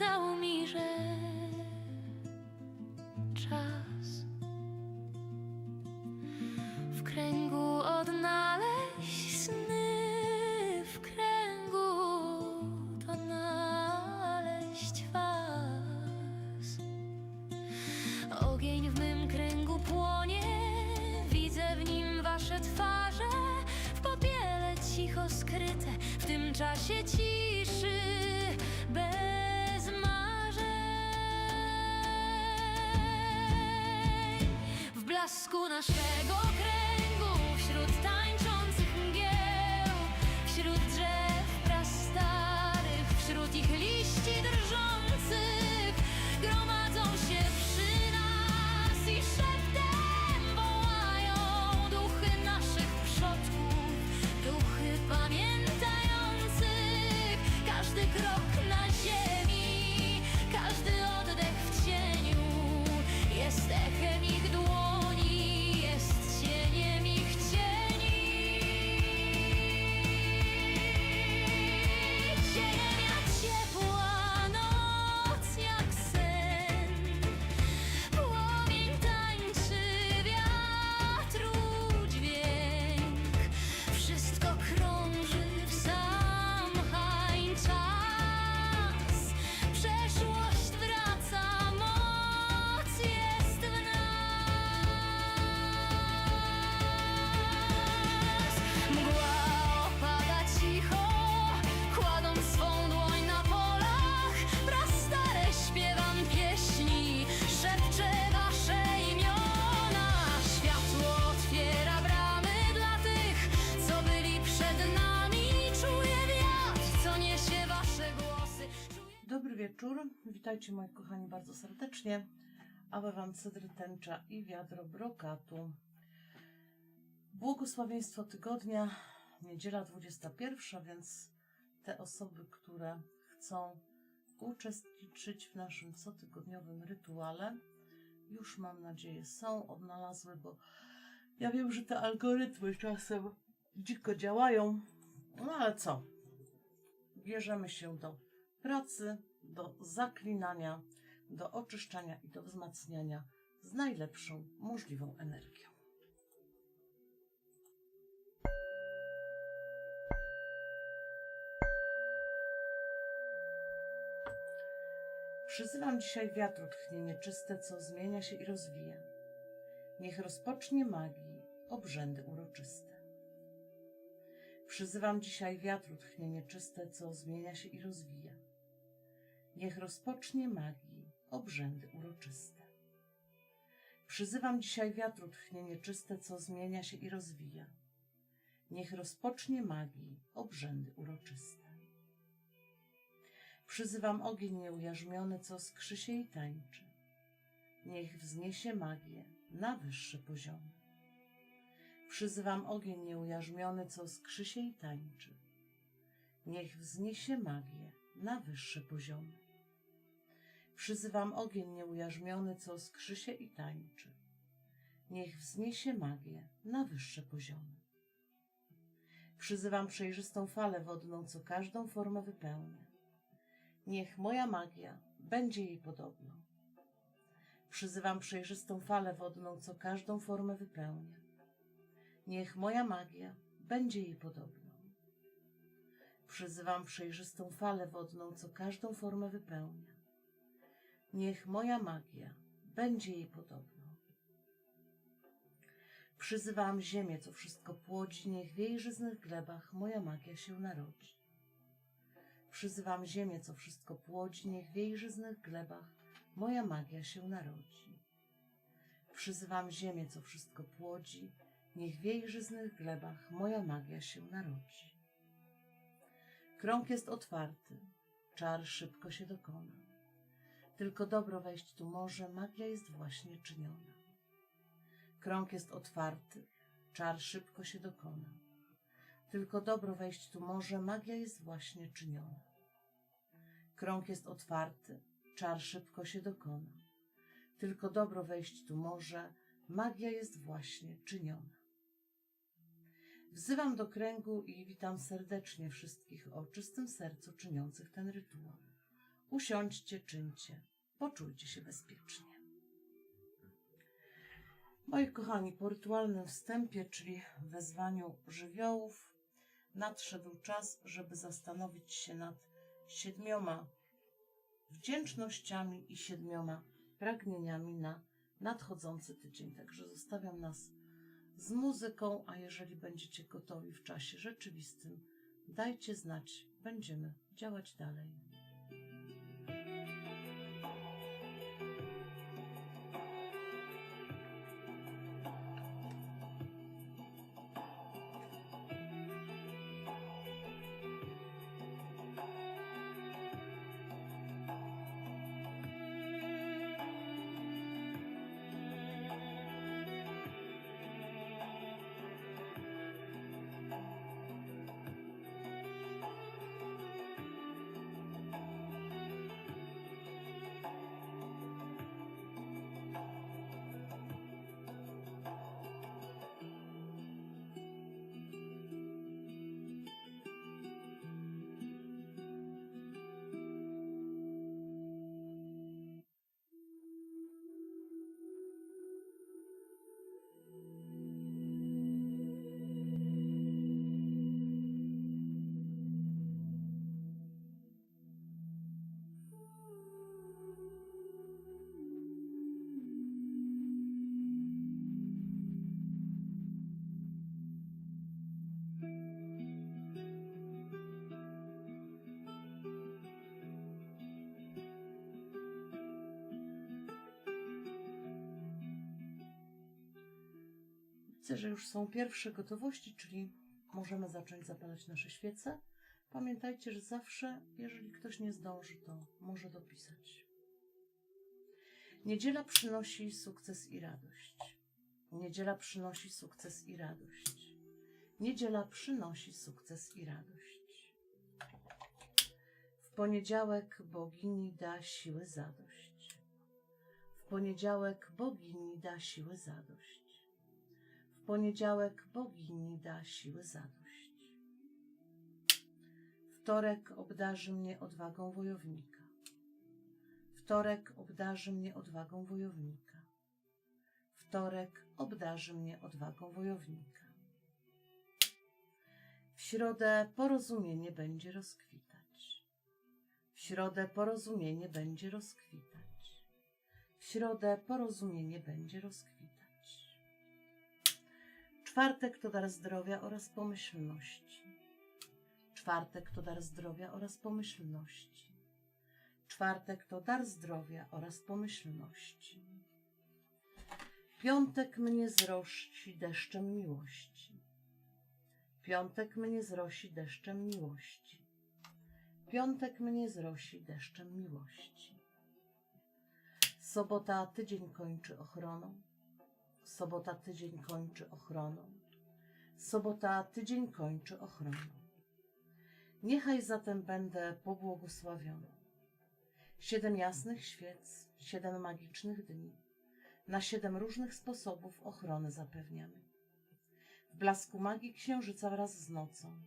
szeptał mi, że czas w kręgu odnaleźć sny, w kręgu odnaleźć was. Ogień w mym kręgu płonie, widzę w nim wasze twarze, w popiele cicho skryte, w tym czasie ciszy, blasku naszego kręgu, wśród tańczących mgieł, wśród drzew wieczór, witajcie moi kochani bardzo serdecznie. Awe wam cydry tęcza i wiadro brokatu. Błogosławieństwo tygodnia, niedziela 21, więc te osoby, które chcą uczestniczyć w naszym cotygodniowym rytuale, już mam nadzieję są, odnalazły, bo ja wiem, że te algorytmy czasem dziko działają, no ale co? Bierzemy się do pracy, do zaklinania, do oczyszczania i do wzmacniania z najlepszą możliwą energią. Przyzywam dzisiaj wiatru tchnienie czyste, co zmienia się i rozwija. Niech rozpocznie magii obrzędy uroczyste. Przyzywam dzisiaj wiatru tchnienie czyste, co zmienia się i rozwija. Niech rozpocznie magii obrzędy uroczyste. Przyzywam dzisiaj wiatru tchnienie czyste, co zmienia się i rozwija. Niech rozpocznie magii obrzędy uroczyste. Przyzywam ogień nieujarzmiony, co skrzy się i tańczy. Niech wzniesie magię na wyższe poziomy. Przyzywam ogień nieujarzmiony, co skrzy się i tańczy. Niech wzniesie magię na wyższe poziomy. Przyzywam ogień nieujarzmiony, co skrzy się i tańczy. Niech wzniesie magię na wyższe poziomy. Przyzywam przejrzystą falę wodną, co każdą formę wypełnia. Niech moja magia będzie jej podobną. Przyzywam przejrzystą falę wodną, co każdą formę wypełnia. Niech moja magia będzie jej podobną. Przyzywam przejrzystą falę wodną, co każdą formę wypełnia. Niech moja magia będzie jej podobną. Przyzywam ziemię, co wszystko płodzi, niech w jej żyznych glebach moja magia się narodzi. Przyzywam ziemię, co wszystko płodzi, niech w jej żyznych glebach moja magia się narodzi. Przyzywam ziemię, co wszystko płodzi, niech w jej żyznych glebach moja magia się narodzi. Krąg jest otwarty, czar szybko się dokona. Tylko dobro wejść tu może, magia jest właśnie czyniona. Krąg jest otwarty, czar szybko się dokona. Tylko dobro wejść tu może, magia jest właśnie czyniona. Krąg jest otwarty, czar szybko się dokona. Tylko dobro wejść tu może, magia jest właśnie czyniona. Wzywam do kręgu i witam serdecznie wszystkich o czystym sercu czyniących ten rytuał. Usiądźcie, czyńcie, poczujcie się bezpiecznie. Moi kochani, po rytualnym wstępie, czyli wezwaniu żywiołów, nadszedł czas, żeby zastanowić się nad siedmioma wdzięcznościami i siedmioma pragnieniami na nadchodzący tydzień. Także zostawiam nas z muzyką, a jeżeli będziecie gotowi w czasie rzeczywistym, dajcie znać, będziemy działać dalej. Widzę, że już są pierwsze gotowości, czyli możemy zacząć zapalać nasze świece. Pamiętajcie, że zawsze, jeżeli ktoś nie zdąży, to może dopisać. Niedziela przynosi sukces i radość. Niedziela przynosi sukces i radość. Niedziela przynosi sukces i radość. W poniedziałek bogini da siły zadość. W poniedziałek bogini da siły zadość. Poniedziałek bogini da siły zadość. Wtorek obdarzy mnie odwagą wojownika. Wtorek obdarzy mnie odwagą wojownika. Wtorek obdarzy mnie odwagą wojownika. W środę porozumienie będzie rozkwitać. W środę porozumienie będzie rozkwitać. W środę porozumienie będzie rozkwitać. Czwartek to dar zdrowia oraz pomyślności. Czwartek to dar zdrowia oraz pomyślności. Czwartek to dar zdrowia oraz pomyślności. Piątek mnie zrości deszczem miłości. Piątek mnie zrosi deszczem miłości. Piątek mnie zrosi deszczem miłości. Sobota tydzień kończy ochroną. Sobota tydzień kończy ochroną. Sobota tydzień kończy ochroną. Niechaj zatem będę pobłogosławiona. Siedem jasnych świec, siedem magicznych dni. Na siedem różnych sposobów ochrony zapewniamy. W blasku magii księżyca wraz z nocą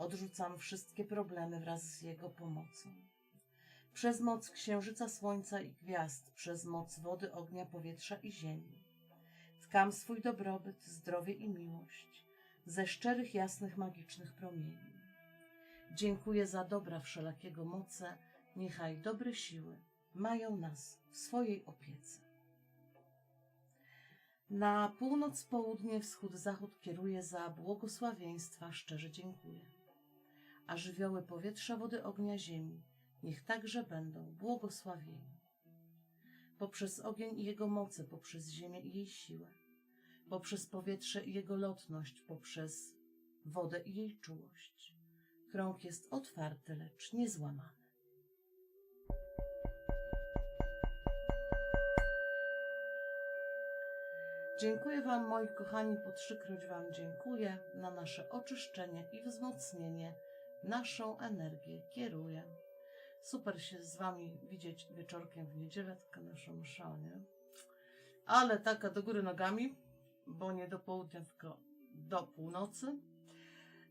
odrzucam wszystkie problemy wraz z jego pomocą. Przez moc księżyca, słońca i gwiazd, przez moc wody, ognia, powietrza i ziemi. Tkam swój dobrobyt, zdrowie i miłość ze szczerych, jasnych, magicznych promieni. Dziękuję za dobra wszelakiego moce, niechaj dobre siły mają nas w swojej opiece. Na północ, południe, wschód, zachód kieruję za błogosławieństwa, szczerze dziękuję. A żywioły powietrza, wody, ognia, ziemi, niech także będą błogosławieni. Poprzez ogień i jego moce, poprzez ziemię i jej siłę, poprzez powietrze i jego lotność, poprzez wodę i jej czułość. Krąg jest otwarty, lecz niezłamany. Dziękuję Wam, moi kochani, po trzykroć Wam dziękuję na nasze oczyszczenie i wzmocnienie. Naszą energię kieruję. Super się z Wami widzieć wieczorkiem w niedzielę, taka nasza msza, nie? Ale taka do góry nogami, bo nie do południa, tylko do północy.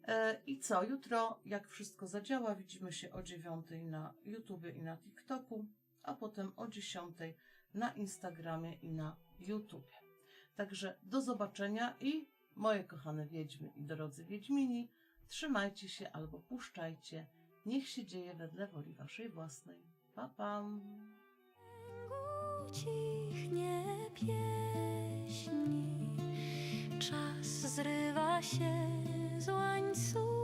E, I co? Jutro, jak wszystko zadziała, widzimy się o 9 na YouTubie i na TikToku, a potem o 10 na Instagramie i na YouTubie. Także do zobaczenia i moje kochane wiedźmy i drodzy wiedźmini, trzymajcie się albo puszczajcie. Niech się dzieje wedle woli waszej własnej. Pa, pa. Ucichnie pieśni, czas zrywa się z łańcucha.